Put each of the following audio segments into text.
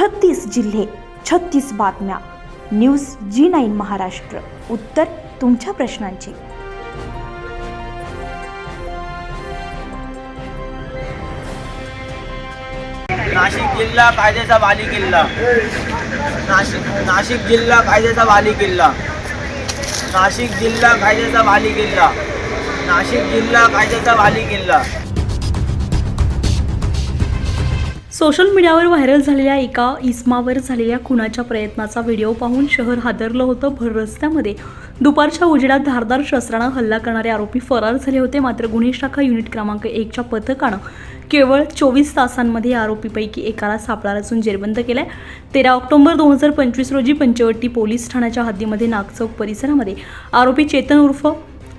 छत्तीस जिल्हे छत्तीस बातम्या. News G nine Maharashtra. उत्तर तुमच्या प्रश्नांची. नाशिक जिल्हा कायद्याचा बाली किल्ला. नाशिक नाशिक जिल्हा कायद्याचा बाली किल्ला. नाशिक जिल्हा कायद्याचा बाली किल्ला. नाशिक जिल्हा कायद्याचा बाली किल्ला. सोशल मीडियावर व्हायरल झालेल्या एका इस्मावर झालेल्या खुनाच्या प्रयत्नाचा व्हिडिओ पाहून शहर हादरलं होतं. भर रस्त्यामध्ये दुपारच्या उजेडात धारदार शस्त्रानं हल्ला करणारे आरोपी फरार झाले होते. मात्र गुन्हे शाखा युनिट क्रमांक एकच्या पथकानं केवळ चोवीस तासांमध्ये आरोपीपैकी एकाला सापळा रचून जेरबंद केलाय. तेरा ऑक्टोबर दोन हजार पंचवीस रोजी पंचवटी पोलीस ठाण्याच्या हद्दीमध्ये नागचौक परिसरामध्ये आरोपी चेतन उर्फ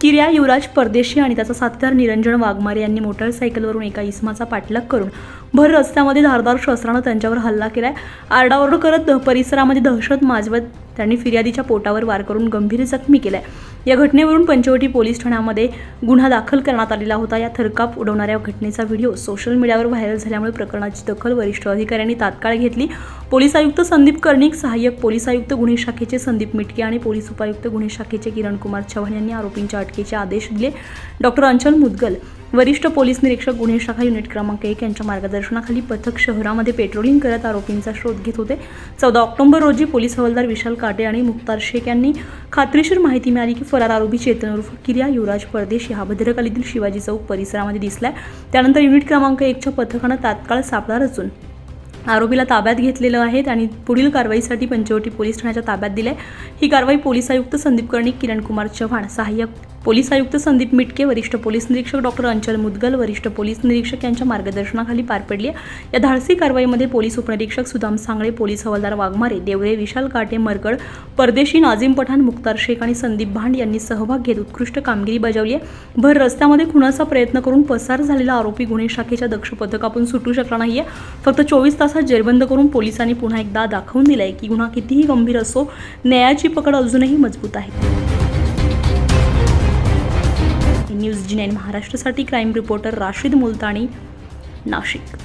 किर्या युवराज परदेशी आणि त्याचा साथीदार निरंजन वाघमारे यांनी मोटरसायकलवरून एका इसमाचा पाठलाग करून भर रस्त्यामध्ये धारदार शस्त्रानं त्यांच्यावर हल्ला केलाय. आरडाओरड करत परिसरामध्ये दहशत माजवत त्यांनी फिर्यादीच्या पोटावर वार करून गंभीर जखमी केलाय. या घटनेवरून पंचवटी पोलीस ठाण्यामध्ये गुन्हा दाखल करण्यात आलेला होता. या थरकाप उडवणाऱ्या घटनेचा व्हिडिओ सोशल मीडियावर व्हायरल झाल्यामुळे प्रकरणाची दखल वरिष्ठ अधिकाऱ्यांनी तात्काळ घेतली. पोलीस आयुक्त संदीप कर्णिक सहाय्यक पोलीस आयुक्त गुन्हे शाखेचे संदीप मिटके आणि पोलीस उपायुक्त गुन्हे शाखेचे किरण कुमार चव्हाण यांनी आरोपींच्या अटकेचे आदेश दिले. डॉक्टर अंचल मुदगल वरिष्ठ पोलीस निरीक्षक गुन्हे शाखा युनिट क्रमांक एक यांच्या मार्गदर्शनाखाली पथक शहरामध्ये पेट्रोलिंग करत आरोपींचा शोध घेत होते. चौदा ऑक्टोबर रोजी पोलीस हवालदार विशाल काटे आणि मुक्तार शेख यांनी खात्रीशीर माहिती मिळाली की फरार आरोपी चेतन उर्फ किर्या युवराज परदेशी हा भद्रकालीतील शिवाजी चौक परिसरामध्ये दिसलाय. त्यानंतर युनिट क्रमांक एकच्या पथकानं तात्काळ सापळा रचून आरोपीला ताब्यात घेतलेलं आहे आणि पुढील कारवाईसाठी पंचवटी पोलीस ठाण्याच्या ताब्यात दिले ही कारवाई पोलीस आयुक्त संदीप कर्णिक किरण कुमार चव्हाण सहाय्यक पोलीस आयुक्त संदीप मिटके वरिष्ठ पोलीस निरीक्षक डॉक्टर अंचल मुदगल वरिष्ठ पोलीस निरीक्षक यांच्या मार्गदर्शनाखाली पार पडली या धाडसी कारवाईमध्ये पोलीस उपनिरीक्षक सुदाम सांगळे पोलीस हवालदार वाघमारे देवरे विशाल काटे मरकड परदेशी नाझीम पठाण मुक्तार शेख आणि संदीप भांड यांनी सहभाग घेत उत्कृष्ट कामगिरी बजावली आहे. भर रस्त्यामध्ये खुनाचा प्रयत्न करून पसार झालेला आरोपी गुन्हे शाखेच्या दक्ष पथकातून सुटू शकला नाहीये. फक्त चोवीस तासात जेरबंद करून पोलिसांनी पुन्हा एकदा दाखवून दिलंय की गुन्हा कितीही गंभीर असो न्यायाची पकड अजूनही मजबूत आहे. न्यूज जी नाईन महाराष्ट्रासाठी क्राईम रिपोर्टर राशीद मुलतानी नाशिक.